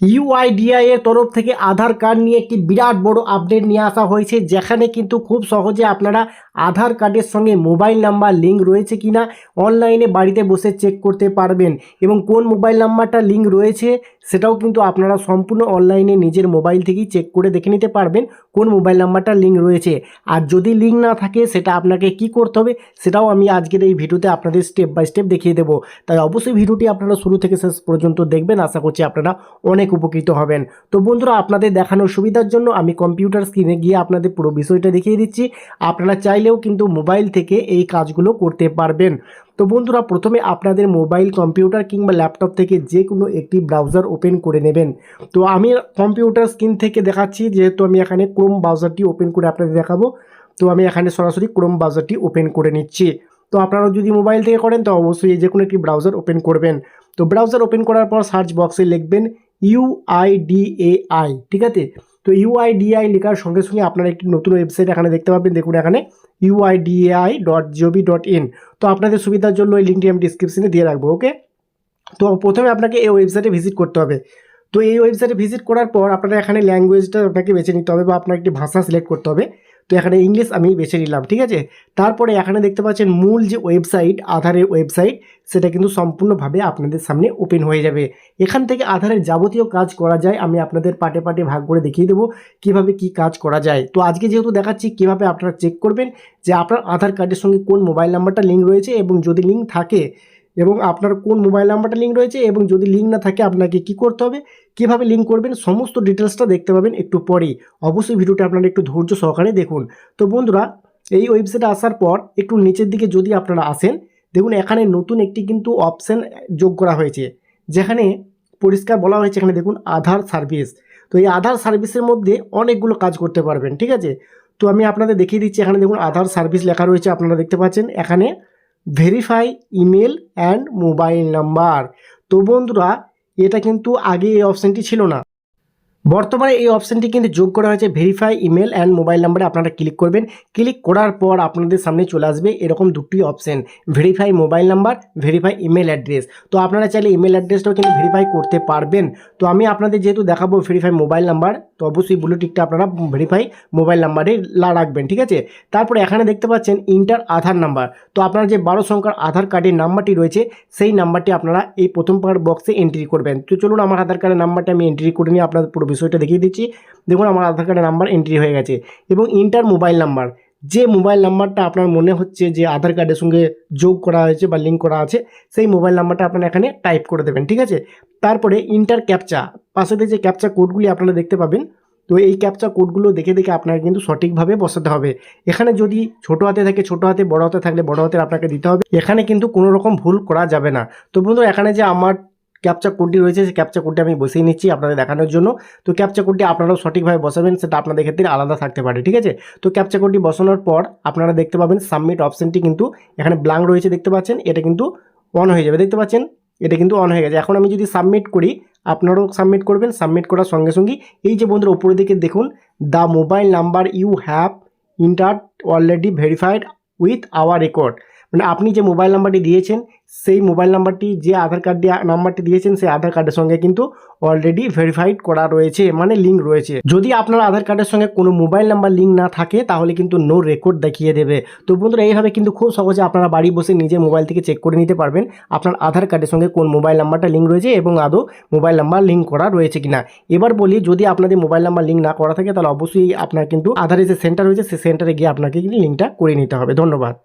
UIDAI এর তরফ থেকে আধার কার্ড নিয়ে একটি বিরাট বড় আপডেট নিয়ে আসা হয়েছে, যেখানে কিন্তু খুব সহজে আপনারা আধার কার্ডের সঙ্গে মোবাইল নাম্বার লিঙ্ক রয়েছে কিনা, অনলাইনে বাড়িতে বসে চেক করতে পারবেন। এবং কোন মোবাইল নাম্বারটা লিঙ্ক রয়েছে সেটাও কিন্তু আপনারা সম্পূর্ণ অনলাইনে নিজের মোবাইল থেকেই চেক করে দেখে নিতে পারবেন কোন মোবাইল নাম্বারটা লিঙ্ক রয়েছে। আর যদি লিঙ্ক না থাকে, সেটা আপনাকে কি করতে হবে, সেটাও আমি আজকের এই ভিডিওতে আপনাদের স্টেপ বাই স্টেপ দেখিয়ে দেবো। তাই অবশ্যই ভিডিওটি আপনারা শুরু থেকে শেষ পর্যন্ত দেখবেন, আশা করছি আপনারা অনেক উপকৃত হবেন। তো বন্ধুরা, আপনাদের দেখানোর সুবিধার জন্য আমি কম্পিউটার স্ক্রিনে গিয়ে আপনাদের পুরো বিষয়টা দেখিয়ে দিচ্ছি। আপনারা চাইলেও কিন্তু মোবাইল থেকে এই কাজগুলো করতে পারবেন। তো বন্ধুরা, প্রথমে আপনাদের মোবাইল, কম্পিউটার কিংবা ল্যাপটপ থেকে যে কোনো একটি ব্রাউজার ওপেন করে নেবেন। তো আমি কম্পিউটার স্ক্রিন থেকে দেখাচ্ছি, যেহেতু আমি এখানে ক্রোম ব্রাউজারটি ওপেন করে আপনাদের দেখাবো। তো আমি এখানে সরাসরি ক্রোম ব্রাউজারটি ওপেন করে নিচ্ছি। তো আপনারা যদি মোবাইল থেকে করেন, তো অবশ্যই যে কোনো একটি ব্রাউজার ওপেন করবেন। তো ব্রাউজার ওপেন করার পর সার্চ বক্সে লিখবেন ইউআইডিএআই ঠিক আছে? তো ইউআইডিআই লেখার সঙ্গে সঙ্গে আপনারা একটি নতুন ওয়েবসাইট এখানে দেখতে পাবেন। দেখুন এখানে UIDAI dot gov dot in তো আপনাদের সুবিধার জন্য এই লিঙ্কটি আমি ডিসক্রিপশনে দিয়ে রাখব ওকে তো প্রথমে আপনাকে এই ওয়েবসাইটে ভিজিট করতে হবে। তো এই ওয়েবসাইটে ভিজিট করার পর আপনারা এখানে ল্যাঙ্গুয়েজটা আপনাকে বেছে নিতে হবে বা আপনার একটি ভাষা সিলেক্ট করতে হবে। তো এখানে ইংলিশ আমি বেছে নিলাম, ঠিক আছে? তারপরে এখানে দেখতে পাচ্ছেন মূল যে ওয়েবসাইট আধারের ওয়েবসাইট সেটা কিন্তু সম্পূর্ণভাবে আপনাদের সামনে ওপেন হয়ে যাবে। এখান থেকে আধারের যাবতীয় কাজ করা যায়, আমি আপনাদের পাটে পাটে ভাগ করে দেখিয়ে দেবো কীভাবে কি কাজ করা যায়। তো আজকে যেহেতু দেখাচ্ছি কীভাবে আপনারা চেক করবেন যে আপনার আধার কার্ডের সঙ্গে কোন মোবাইল নাম্বারটা লিঙ্ক রয়েছে এবং যদি লিঙ্ক থাকে এবং আপনার কোন মোবাইল নাম্বারটা লিঙ্ক রয়েছে এবং যদি লিঙ্ক না থাকে আপনাকে কি করতে হবে? কীভাবে লিঙ্ক করবেন? সমস্ত ডিটেলসটা দেখতে পাবেন একটু পরেই। অবশ্যই ভিডিওটা আপনারা একটু ধৈর্য সহকারে দেখুন। তো বন্ধুরা, এই ওয়েবসাইটে আসার পর একটু নিচের দিকে যদি আপনারা আসেন, দেখুন এখানে নতুন একটি কিন্তু অপশান যোগ করা হয়েছে। যেখানে পরিষ্কার বলা হয়েছে, এখানে দেখুন আধার সার্ভিস তো এই আধার সার্ভিসের মধ্যে অনেকগুলো কাজ করতে পারবেন, ঠিক আছে? তো আমি আপনাদের দেখিয়ে দিচ্ছি, এখানে দেখুন আধার সার্ভিস লেখা রয়েছে, আপনারা দেখতে পাচ্ছেন। এখানে verify email and mobile number তো বন্ধুরা এটা কিন্তু আগে এই অপশানটি ছিল না। বর্তমানে এই অপশানটি কিন্তু যোগ করা হয়েছে ভেরিফাই ইমেল অ্যান্ড মোবাইল নাম্বারে আপনারা ক্লিক করবেন। ক্লিক করার পর আপনাদের সামনে চলে আসবে এরকম দুটি option verify mobile number verify email address তো আপনারা চাইলে ইমেল অ্যাড্রেসটাও কিন্তু ভেরিফাই করতে পারবেন। তো আমি আপনাদের যেহেতু দেখাবো ভেরিফাই মোবাইল নাম্বার তো অবশ্যই ব্লু টিকটা আপনারা ভেরিফাই মোবাইল নাম্বারে রাখবেন, ঠিক আছে? তারপরে এখানে দেখতে পাচ্ছেন ইন্টার আধার নাম্বার তো আপনার যে বারো সংখ্যার আধার কার্ডের নাম্বারটি রয়েছে, সেই নাম্বারটি আপনারা এই প্রথম পার বক্সে এন্ট্রি করবেন। তো চলুন আমার আধার কার্ডের নাম্বারটা আমি এন্ট্রি করে নিয়ে আপনাদের পুরো বিষয়টা দেখিয়ে দিচ্ছি। দেখুন, আমার আধার কার্ডের নাম্বার এন্ট্রি হয়ে গেছে এবং ইন্টার মোবাইল নাম্বার যে মোবাইল নাম্বারটা আপনার মনে হচ্ছে যে আধার কার্ডের সঙ্গে যোগ করা হয়েছে বা লিঙ্ক করা আছে, সেই মোবাইল নাম্বারটা আপনারা এখানে টাইপ করে দেবেন, ঠিক আছে? তারপরে ইন্টার ক্যাপচা পাশে যে ক্যাপচা কোডগুলি আপনারা দেখতে পাবেন, তো এই ক্যাপচা কোডগুলো দেখে দেখে আপনাকে কিন্তু সঠিকভাবে বসাতে হবে। এখানে যদি ছোটো হাতে থাকে, ছোটো হাতে, বড় হাতে থাকলে বড় হাতের আপনাকে দিতে হবে। এখানে কিন্তু কোনো রকম ভুল করা যাবে না। তো বন্ধুরা, এখানে যে আমার ক্যাপচা কোডটি রয়েছে, সেই ক্যাপচা কোডটি আমি বসিয়ে নিচ্ছি আপনাদের দেখানোর জন্য। তো ক্যাপচা কোডটি আপনারাও সঠিকভাবে বসাবেন, সেটা আপনাদের ক্ষেত্রে আলাদা থাকতে পারে, ঠিক আছে? তো ক্যাপচা কোডটি বসানোর পর আপনারা দেখতে পাবেন সাবমিট অপশানটি কিন্তু এখানে ব্লাঙ্ক রয়েছে, দেখতে পাচ্ছেন? এটা কিন্তু অন হয়ে যাবে, দেখতে পাচ্ছেন? এটা কিন্তু অন হয়ে গেছে। এখন আমি যদি সাবমিট করি, আপনারাও সাবমিট করবেন সাবমিট করার সঙ্গে সঙ্গে এই যে বন্ধুরা উপরের দিকে দেখুন the mobile number you have enter already verified with our record মানে আপনি যে মোবাইল নাম্বারটি দিয়েছেন, সেই মোবাইল নাম্বারটি যে আধার কার্ড নাম্বারটি দিয়েছেন, সেই আধার কার্ডের সঙ্গে কিন্তু অলরেডি ভেরিফাইড করা রয়েছে মানে লিঙ্ক রয়েছে। যদি আপনার আধার কার্ডের সঙ্গে কোনো মোবাইল নাম্বার লিঙ্ক না থাকে, তাহলে কিন্তু নো রেকর্ড দেখিয়ে দেবে। তো বন্ধুরা, এইভাবে কিন্তু খুব সহজে আপনারা বাড়ি বসে নিজের মোবাইল থেকে চেক করে নিতে পারবেন, আপনার আধার কার্ডের সঙ্গে কোন মোবাইল নাম্বারটা লিঙ্ক রয়েছে এবং আদৌ মোবাইল নাম্বার লিঙ্ক করা রয়েছে কিনা। এবার বলি, যদি আপনাদের মোবাইল নাম্বার লিঙ্ক না করা থাকে, তাহলে অবশ্যই আপনার কিন্তু আধারে যে সেন্টার রয়েছে, সেই সেন্টারে গিয়ে আপনাকে কিন্তু লিঙ্কটা করে নিতে হবে। ধন্যবাদ।